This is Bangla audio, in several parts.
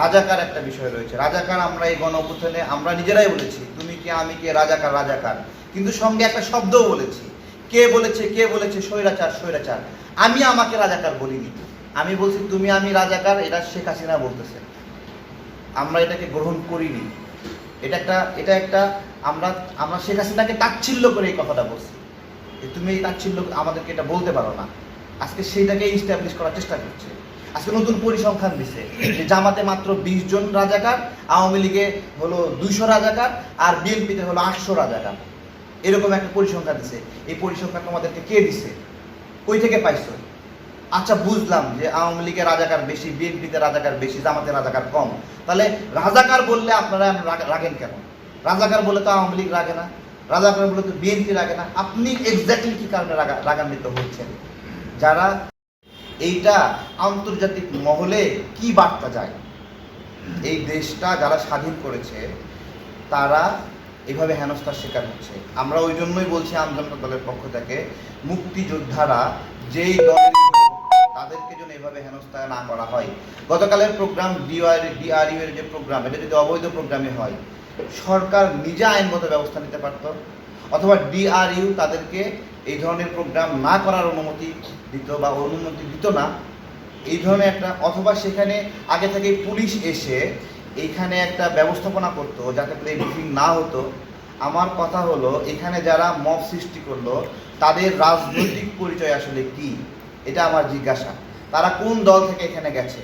রাজাকার একটা বিষয় রয়েছে। রাজাকার আমরা এই গণ আমরা নিজেরাই বলেছি, তুমি কে, আমি কে, রাজাকার রাজাকার। কিন্তু সঙ্গে একটা শব্দও বলেছি। কে বলেছে কে বলেছে, স্বৈরাচার স্বৈরাচার। আমি আমাকে রাজাকার বলিনি। আমি বলছি, তুমি আমি রাজাকার, এটা শেখ হাসিনা বলতেছে। আমরা এটাকে গ্রহণ করিনি। এটা একটা এটা একটা আমরা আমরা শেখ হাসিনাকে তাচ্ছিল্য করে এই কথাটা বলছি। তুমি এই তাচ্ছিল্য আমাদেরকে এটা বলতে পারো না। আজকে সেইটাকে ইস্টাবলিশ করার চেষ্টা করছে। আজকে নতুন পরিসংখ্যান দিছে যে জামাতে মাত্র বিশ জন রাজাকার, আওয়ামী লীগে হলো দুইশো রাজাকার আর বিএনপিতে হলো আটশো রাজাকার। এরকম একটা পরিসংখ্যান দিছে। এই পরিসংখ্যান তোমাদেরকে কে দিছে? কই থেকে পাইছো? আচ্ছা বুঝলাম যে আওয়ামী লীগের রাজাকার বেশি, বিএনপিতে রাজাকার বেশি, জামাতে রাজাকার কম। তাহলে রাজাকার বললে আপনারা রাগেন কেন? রাজাকার বলে তো আওয়ামী লীগ রাগে না। রাজাকার বলে তো বিএনপি রাগে না। আপনি এক্স্যাক্টলি কি কারণে রাগান্বিত হচ্ছেন? যারা এইটা আন্তর্জাতিক মহলে কি বার্তা যায়? এই দেশটা যারা স্বাধীন করেছে, তারা এভাবে হেনস্থার শিকার হচ্ছে। আমরা ওই জন্যই বলছি আমজনতা দলের পক্ষ থেকে, মুক্তিযোদ্ধারা যেই দলের তাদেরকে যেন এভাবে হেনস্থা না করা হয়। গতকালের প্রোগ্রাম ডিআর ডিআরইউ এর যে প্রোগ্রাম, এটা যদি অবৈধ প্রোগ্রামে হয়, সরকার নিজে আইনগত ব্যবস্থা নিতে পারত? অথবা ডিআরইউ তাদেরকে এই ধরনের প্রোগ্রাম না করার অনুমতি দিত বা অনুমতি দিত না। এই ধরনের একটা, অথবা সেখানে আগে থেকে পুলিশ এসে এইখানে একটা ব্যবস্থাপনা করতো যাতে করে ব্রিফিং না হতো। আমার কথা হলো, এখানে যারা মব সৃষ্টি করল, তাদের রাজনৈতিক পরিচয় আসলে কি? এটা আমার জিজ্ঞাসা। তারা কোন দল থেকে এখানে গেছে?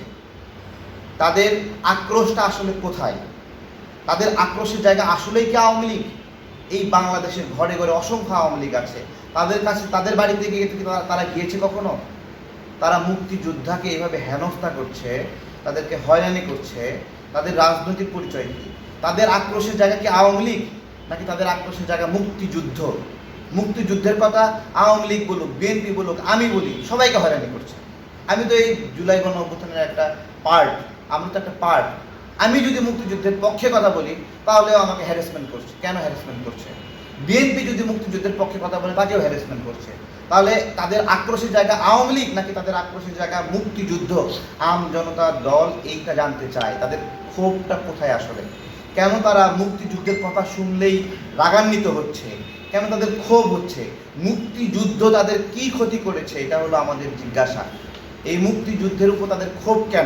তাদের আক্রোশটা আসলে কোথায়? তাদের আক্রোশের জায়গা আসলেই কি আওয়ামী লীগ? এই বাংলাদেশের ঘরে ঘরে অসংখ্য আওয়ামী লীগ আছে। তাদের কাছে, তাদের বাড়িতে গিয়ে তারা গিয়েছে কখনো? তারা মুক্তিযোদ্ধাকে এইভাবে হেনস্থা করছে, তাদেরকে হয়রানি করছে, তাদের রাজনৈতিক পরিচয় কি? তাদের আক্রোশের জায়গা কি আওয়ামী লীগ? নাকি তাদের আক্রোশের জায়গা মুক্তিযুদ্ধ? মুক্তিযুদ্ধের কথা আওয়ামী লীগ বলুক, বিএনপি বলুক, আমি বলি, সবাইকে হয়রানি করছে। আমি তো এই জুলাই গণ অভ্যুত্থানের একটা পার্ট আমি তো একটা পার্ট আমি যদি মুক্তিযুদ্ধের পক্ষে কথা বলি, তাহলেও আমাকে হ্যারাসমেন্ট করছে। কেন হ্যারাসমেন্ট করছে? বিএনপি যদি মুক্তিযুদ্ধের পক্ষে কথা বলে, তাকেও হ্যারাসমেন্ট করছে। তাহলে তাদের আক্রোশের জায়গা আওয়ামী লীগ নাকি তাদের আক্রোশের জায়গা মুক্তিযুদ্ধ? আম জনতা দল এইটা জানতে চায়। তাদের ক্ষোভটা কোথায় আসলে? কেন তারা মুক্তিযুদ্ধের কথা শুনলেই রাগান্বিত হচ্ছে? কেন তাদের ক্ষোভ হচ্ছে? মুক্তিযুদ্ধ তাদের কি ক্ষতি করেছে? এটা হলো আমাদের জিজ্ঞাসা। এই মুক্তিযুদ্ধের উপর তাদের ক্ষোভ কেন?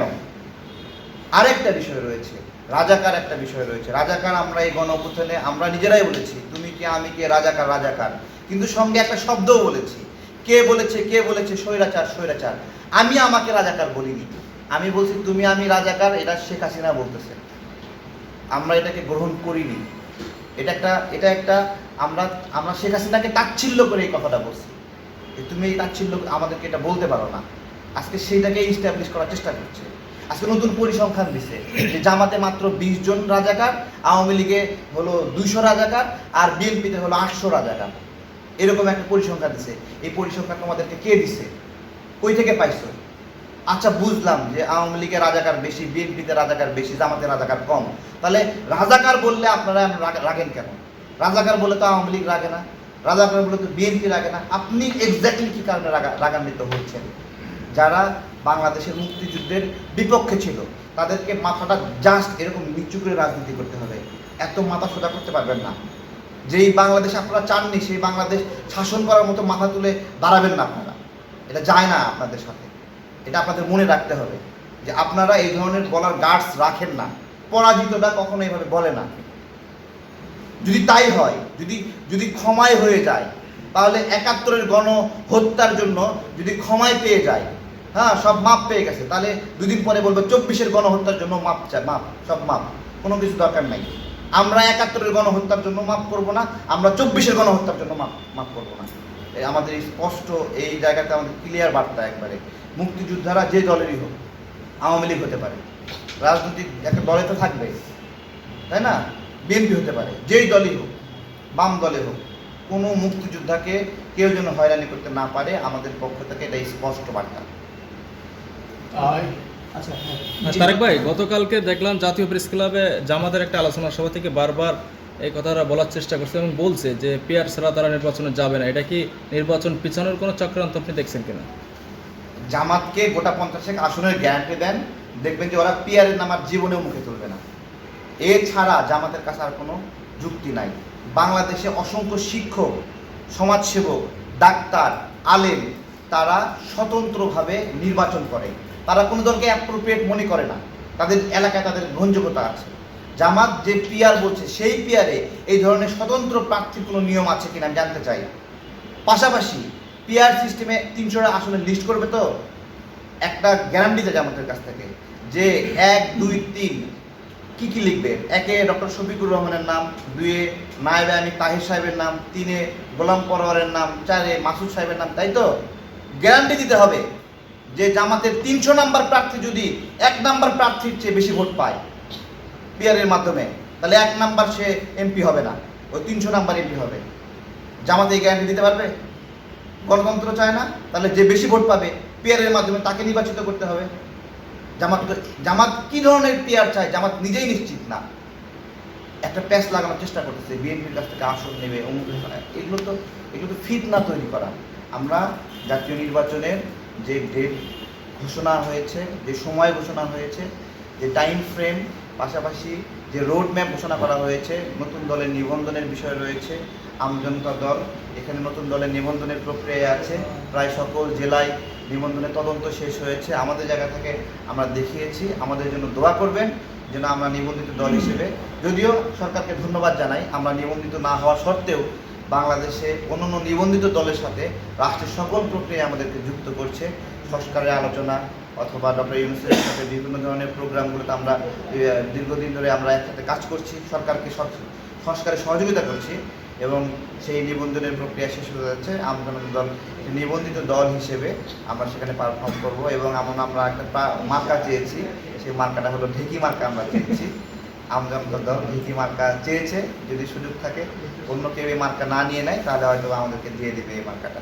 আরেকটা বিষয় রয়েছে, রাজাকার একটা বিষয় রয়েছে। রাজাকার আমরা এই গণ আমরা নিজেরাই বলেছি, তুমি কে, আমি কে, রাজাকার রাজাকার। কিন্তু সঙ্গে একটা শব্দও বলেছি, কে বলেছে কে বলেছে, স্বৈরাচার স্বৈরাচার। আমি আমাকে রাজাকার বলিনি। আমি বলছি, তুমি আমি রাজাকার, এটা শেখ হাসিনা বলতেছে। আমরা এটাকে গ্রহণ করিনি। এটা একটা এটা একটা, আমরা আমরা শেখ হাসিনাকে তাচ্ছিল্য করে এই কথাটা বলছি। তুমি এই তাচ্ছিল্য আমাদেরকে এটা বলতে পারো না। আজকে সেইটাকে ইস্টাবলিশ করার চেষ্টা করছে। আজকে নতুন পরিসংখ্যান দিছে যে জামাতে মাত্র বিশ জন রাজাকার, আওয়ামী লীগে হলো দুইশো রাজাকার আর বিএনপিতে হলো আটশো রাজাকার। এরকম একটা পরিসংখ্যান দিছে। এই পরিসংখ্যান তোমাদেরকে কে দিছে? কই থেকে পাইছো? আচ্ছা বুঝলাম যে আওয়ামী লীগের রাজাকার বেশি, বিএনপিতে রাজাকার বেশি, জামাতে রাজাকার কম। তাহলে রাজাকার বললে আপনারা রাগেন কেন? রাজাকার বলে তো আওয়ামী লীগ রাগে না। রাজাকার বলে তো বিএনপি রাগে না। আপনি এক্স্যাক্টলি কি কারণে রাগা- রাগান্বিত হচ্ছেন? যারা বাংলাদেশের মুক্তিযুদ্ধের বিপক্ষে ছিল। তাদেরকে মাথাটা জাস্ট এরকম নিচু করে রাজনীতি করতে হবে। এত মাথা সোজা করতে পারবেন না। যেই বাংলাদেশ আপনারা চাননি, সেই বাংলাদেশ শাসন করার মতো মাথা তুলে দাঁড়াবেন না আপনারা। এটা যায় না আপনাদের সাথে। এটা আপনাদের মনে রাখতে হবে যে আপনারা এই ধরনের বলার গার্ডস রাখেন না। পরাজিতটা কখনো এইভাবে বলে না। যদি তাই হয়, যদি যদি ক্ষমায় হয়ে যায়, তাহলে একাত্তরের গণ হত্যার জন্য যদি ক্ষমায় পেয়ে যায় হ্যাঁ সব মাপ পেয়ে গেছে। তাহলে দুদিন পরে বলব চব্বিশের গণহত্যার জন্য মাপ চায় মাপ, সব মাপ। কোনো কিছু দরকার নাই। আমরা একাত্তরের গণহত্যার জন্য মাপ করব না, আমরা চব্বিশের গণহত্যার জন্য মাপ মাপ করব না। আমাদের স্পষ্ট এই জায়গাতে আমাদের ক্লিয়ার বার্তা একবারে। মুক্তিযোদ্ধারা যে দলেরই হোক, আওয়ামী লীগ হতে পারে। রাজনৈতিক একটা দলে তো থাকবে, তাই না? বিএনপি হতে পারে, যেই দলই হোক, বাম দলে হোক, কোনো মুক্তিযোদ্ধাকে কেউ যেন হয়রানি করতে না পারে, আমাদের পক্ষ থেকে এটা স্পষ্ট বার্তা। তারেক ভাই গতকালকে দেখলাম জাতীয় প্রেস ক্লাবে জামাতের একটা আলোচনা সভা থেকে বারবার এই কথাটা বলার চেষ্টা করছে এবং বলছে যে পিয়ার ছাড়া তারা নির্বাচনে যাবে না। এটা কি নির্বাচন পিছানোর কোনো চক্রান্ত আপনি দেখছেন কিনা? জামাতকে গোটা পঞ্চাশেক আসনের গ্যারান্টি দেন দেখবেন যে ওরা পিয়ারের নাম আর জীবনেও মুখে তুলবে না। এছাড়া জামাতের কাছে আর কোনো যুক্তি নাই। বাংলাদেশে অসংখ্য শিক্ষক সমাজসেবক ডাক্তার আলেম তারা স্বতন্ত্রভাবে নির্বাচন করে। তারা কোনো দলকে অ্যাপ্রোপ্রিয়েট মনে করে না। তাদের এলাকায় তাদের গ্রহণযোগ্যতা আছে। জামাত যে পিয়ার বলছে, সেই পিয়ারে এই ধরনের স্বতন্ত্র প্রার্থীর কোনো নিয়ম আছে কিনা আমি জানতে চাই। পাশাপাশি পিয়ার সিস্টেমে তিনশোটা আসলে লিস্ট করবে তো? একটা গ্যারান্টি দেয় জামাতের কাছ থেকে যে এক, দুই, তিন কি কি লিখবে? একে ডক্টর শফিকুর রহমানের নাম, দুয়ে নায়েবে আমি তাহির সাহেবের নাম, তিনে গোলাম পরোয়ারের নাম, চারে মাসুদ সাহেবের নাম, তাই তো? গ্যারান্টি দিতে হবে। যে জামাতের তিনশো নাম্বার প্রার্থী যদি এক নাম্বার প্রার্থীর চেয়ে বেশি ভোট পায় পিয়ারের মাধ্যমে, তাহলে এক নাম্বার সে এমপি হবে না ওই তিনশো নাম্বার এমপি হবে। জামাতে এই গ্যারান্টি দিতে পারবে? গণতন্ত্র চায় না, তাহলে যে বেশি ভোট পাবে পিয়ারের মাধ্যমে তাকে নির্বাচিত করতে হবে। জামাত জামাত কি ধরনের পিয়ার চায় জামাত নিজেই নিশ্চিত না। একটা প্যাচ লাগানোর চেষ্টা করতেছে, বিএনপির কাছ থেকে আসন নেবে, অমুক এগুলো তো এগুলো তো ফিট না তৈরি করা। আমরা জাতীয় নির্বাচনের যে ডেট ঘোষণা হয়েছে, যে সময় ঘোষণা হয়েছে, যে টাইম ফ্রেম পাশাপাশি যে রোড ম্যাপ ঘোষণা করা হয়েছে, নতুন দলের নিবন্ধনের বিষয় রয়েছে আমজনতা দল, এখানে নতুন দলের নিবন্ধনের প্রক্রিয়া আছে, প্রায় সকল জেলায় নিবন্ধনের তদন্ত শেষ হয়েছে, আমাদের জায়গা থেকে আমরা দেখিয়েছি, আমাদের জন্য দোয়া করবেন, যেন আমরা নিবন্ধিত দল হিসেবে, যদিও সরকারকে ধন্যবাদ জানাই, আমরা নিবন্ধিত না হওয়া সত্ত্বেও বাংলাদেশে অন্যান্য নিবন্ধিত দলের সাথে রাষ্ট্রের সকল প্রক্রিয়া আমাদেরকে যুক্ত করছে। সংস্কারের আলোচনা অথবা ডক্টর ইউনুসের সাথে বিভিন্ন ধরনের প্রোগ্রামগুলোতে আমরা দীর্ঘদিন ধরে আমরা একসাথে কাজ করছি, সরকারকে সংস্কারে সহযোগিতা করছি এবং সেই নিবন্ধনের প্রক্রিয়া শেষ হয়ে যাচ্ছে। আমজনতা দল নিবন্ধিত দল হিসেবে আমরা সেখানে পারফর্ম করব এবং এমন আমরা একটা মার্কা চেয়েছি। সেই মার্কাটা হলো ঢেকি মার্কা আমরা চেয়েছি। আমজনতা দল ঢেকি মার্কা চেয়েছে যদি সুযোগ থাকে অন্য কেউ এই মার্কা না নিয়ে নেয় তাহলে হয়তো আমাদেরকে দিয়ে দেবে এই মার্কাটা